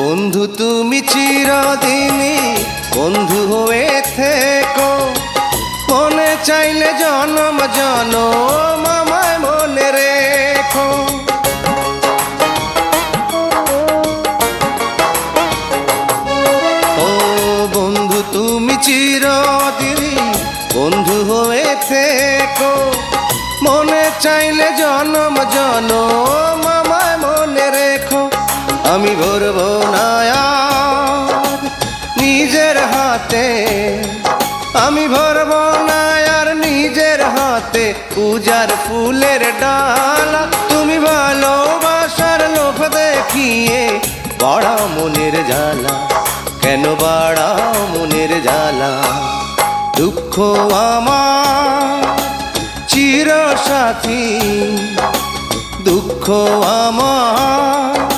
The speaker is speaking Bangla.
বন্ধু, তুমি চিরদিনই বন্ধু হয়ে থেকো। মনে চাইলে জনম জনম আমায় মনে রেখো। ও বন্ধু, তুমি চিরদিনই বন্ধু হয়ে থেকো। মনে চাইলে জনম জনম আমি ভরবো নিজের হাতে। আমি ভরবো না আর নিজের হাতে পূজার ফুলের ডালা। তুমি ভালোবাসার লোভ দেখিয়ে বাড়া মনের জ্বালা। কেন বাড়া মনের জ্বালা? দুঃখ আমার চির সাথী দুঃখ আমার